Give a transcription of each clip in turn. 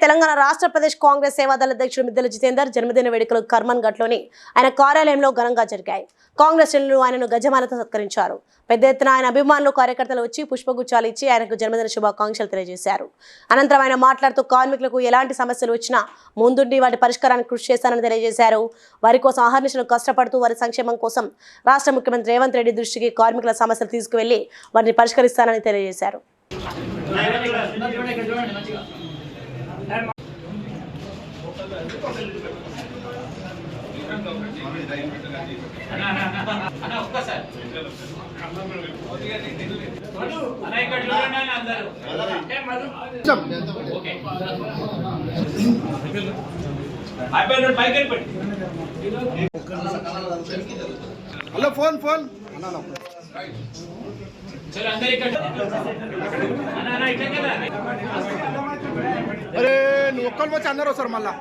తెలంగాణ రాష్ట్ర ప్రదేశ్ కాంగ్రెస్ సేవాదళ అధ్యక్షుడు మిద్దెల జితేందర్ జన్మదిన వేడుకలు కర్మన్ ఘట్లోని ఆయన కార్యాలయంలో ఘనంగా జరిగాయి. కాంగ్రెస్ శ్రేణులు ఆయనను గజమాలతో సత్కరించారు. పెద్ద ఎత్తున ఆయన అభిమానులు కార్యకర్తలు వచ్చి పుష్పగుచ్చాలు ఇచ్చి ఆయనకు జన్మదిన శుభాకాంక్షలు తెలియజేశారు. అనంతరం ఆయన మాట్లాడుతూ కార్మికులకు ఎలాంటి సమస్యలు వచ్చినా ముందుండి వాటి పరిష్కారానికి కృషి చేస్తానని తెలియజేశారు. వారి కోసం ఆహర్నిశలు కష్టపడుతూ వారి సంక్షేమం కోసం రాష్ట్ర ముఖ్యమంత్రి రేవంత్ రెడ్డి దృష్టికి కార్మికుల సమస్యలు తీసుకువెళ్ళి వారిని పరిష్కరిస్తానని తెలియజేశారు. Hello phone phone. అన్న అరే నువ్వు ఒక్కరు వచ్చి అందరు వస్తారు మళ్ళా.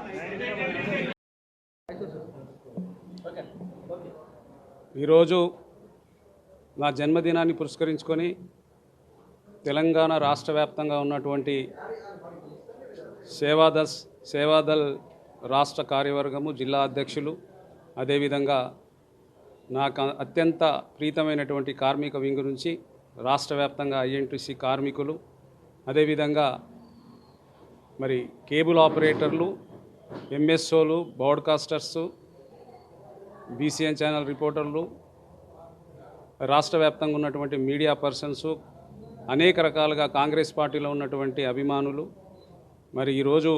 ఈరోజు నా జన్మదినాన్ని పురస్కరించుకొని తెలంగాణ రాష్ట్ర వ్యాప్తంగా ఉన్నటువంటి సేవాదస్ సేవాదల్ రాష్ట్ర కార్యవర్గము జిల్లా అధ్యక్షులు అదేవిధంగా నాకు అత్యంత ప్రీతమైనటువంటి కార్మిక వింగు నుంచి రాష్ట్ర వ్యాప్తంగా ఐఎన్టీసీ కార్మికులు అదేవిధంగా మరి కేబుల్ ఆపరేటర్లు ఎంఎస్ఓలు బ్రాడ్కాస్టర్స్ బీసీఎన్ ఛానల్ రిపోర్టర్లు రాష్ట్ర వ్యాప్తంగా ఉన్నటువంటి మీడియా పర్సన్స్ అనేక రకాలుగా కాంగ్రెస్ పార్టీలో ఉన్నటువంటి అభిమానులు. మరి ఈరోజు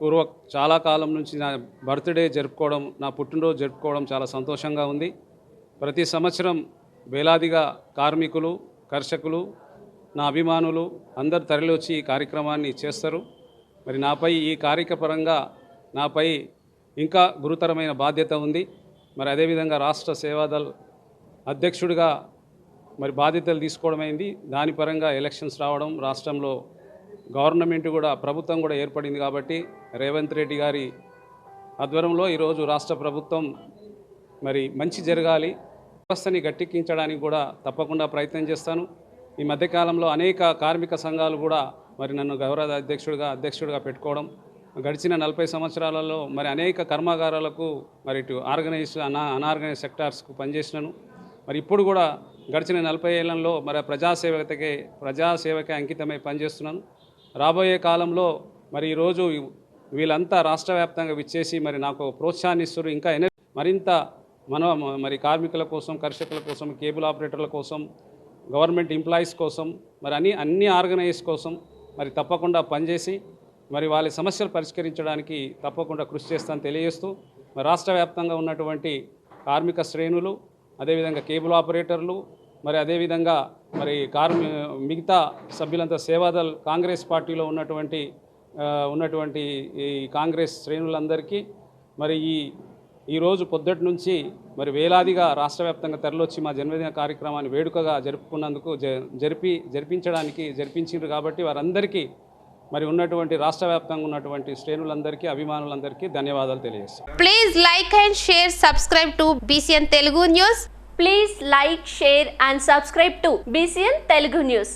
పూర్వ చాలా కాలం నుంచి నా బర్త్డే జరుపుకోవడం నా పుట్టినరోజు జరుపుకోవడం చాలా సంతోషంగా ఉంది. ప్రతి సంవత్సరం వేలాదిగా కార్మికులు కర్షకులు నా అభిమానులు అందరు తరలివచ్చి ఈ కార్యక్రమాన్ని చేస్తారు. మరి నాపై ఈ కార్యక్రపరంగా నాపై ఇంకా గురుతరమైన బాధ్యత ఉంది. మరి అదేవిధంగా రాష్ట్ర సేవాదల్ అధ్యక్షుడిగా మరి బాధ్యతలు తీసుకోవడమైంది దాని పరంగా ఎలక్షన్స్ రావడం రాష్ట్రంలో గవర్నమెంట్ కూడా ప్రభుత్వం కూడా ఏర్పడింది కాబట్టి రేవంత్ రెడ్డి గారి ఆధ్వర్యంలో ఈరోజు రాష్ట్ర ప్రభుత్వం మరి మంచి జరగాలి. వ్యవస్థని గట్టెక్కించడానికి కూడా తప్పకుండా ప్రయత్నం చేస్తాను. ఈ మధ్యకాలంలో అనేక కార్మిక సంఘాలు కూడా మరి నన్ను గౌరవ అధ్యక్షుడిగా అధ్యక్షుడిగా పెట్టుకోవడం గడిచిన నలభై సంవత్సరాలలో మరి అనేక కర్మాగారాలకు మరి ఇటు ఆర్గనైజ్ అనా అనార్గనైజ్ సెక్టార్స్కు పనిచేసినాను. మరి ఇప్పుడు కూడా గడిచిన నలభై ఏళ్ళలో మరి ప్రజాసేవకకే ప్రజాసేవకే అంకితమై పనిచేస్తున్నాను. రాబోయే కాలంలో మరి ఈరోజు వీళ్ళంతా రాష్ట్ర వ్యాప్తంగా విచ్చేసి మరి నాకు ప్రోత్సాహాన్ని ఇస్తారు ఇంకా మరింత మన మరి కార్మికుల కోసం కర్షకుల కోసం కేబుల్ ఆపరేటర్ల కోసం గవర్నమెంట్ ఎంప్లాయీస్ కోసం మరి అన్ని అన్ని ఆర్గనైజ్ కోసం మరి తప్పకుండా పనిచేసి మరి వాళ్ళ సమస్యలు పరిష్కరించడానికి తప్పకుండా కృషి చేస్తానని తెలియజేస్తూ మరి రాష్ట్ర వ్యాప్తంగా ఉన్నటువంటి కార్మిక శ్రేణులు అదేవిధంగా కేబుల్ ఆపరేటర్లు మరి అదేవిధంగా మరి కార్మి మిగతా సభ్యులంతా సేవాదల్ కాంగ్రెస్ పార్టీలో ఉన్నటువంటి ఉన్నటువంటి ఈ కాంగ్రెస్ శ్రేణులందరికీ మరి ఈ ఈరోజు పొద్దుటి నుంచి మరి వేలాదిగా రాష్ట్ర వ్యాప్తంగా తరలొచ్చి మా జన్మదిన కార్యక్రమాన్ని వేడుకగా జరుపుకున్నందుకు జ- జరిపి జరిపించడానికి జరిపించారు కాబట్టి వారందరికీ మరి ఉన్నటువంటి రాష్ట్ర వ్యాప్తంగా ఉన్నటువంటి శ్రేణులందరికీ అభిమానులందరికీ ధన్యవాదాలు తెలియజేస్తాను please like and share subscribe to BCN Telugu news please like share and subscribe to BCN Telugu news